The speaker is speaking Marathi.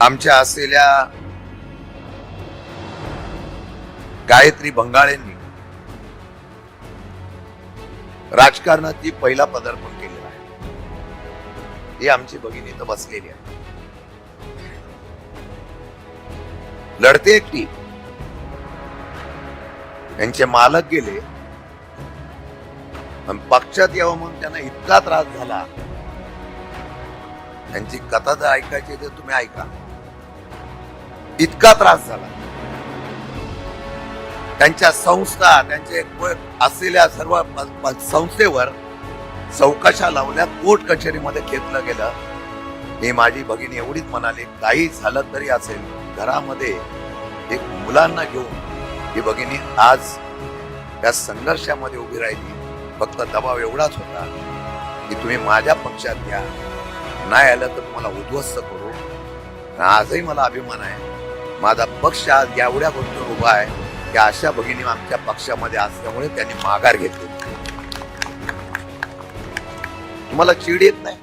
आमच्या असलेल्या गायत्री बंगाळेंनी राजकारणात ती पहिला पदार्पण केलेला आहे. ही आमची भगिनी तर बसलेली आहे. लढते एकटी. त्यांचे मालक गेले. पक्षात यावं म्हणून त्यांना इतका त्रास झाला. त्यांची कथा जर ऐकायची तर तुम्ही ऐका. इतका त्रास झाला. त्यांच्या संस्था त्यांचे असलेल्या सर्व संस्थेवर चौकशा लावल्या कोर्ट कचेरीमध्ये घेतलं गेलं. हे माझी भगिनी एवढीच म्हणाली काही झालं तरी असेल घरामध्ये एक मुलांना घेऊन ही भगिनी आज त्या संघर्षामध्ये उभी राहिली. फक्त दबाव एवढाच होता की तुम्ही माझ्या पक्षात घ्या नाही आलं तर तुम्हाला उद्ध्वस्त करू. आजही मला अभिमान आहे. माझा पक्ष आज एवढ्या गोष्टीवर उभा आहे की अशा भगिनी आमच्या पक्षामध्ये असल्यामुळे त्यांनी माघार घेतली. तुम्हाला चीड येत नाही?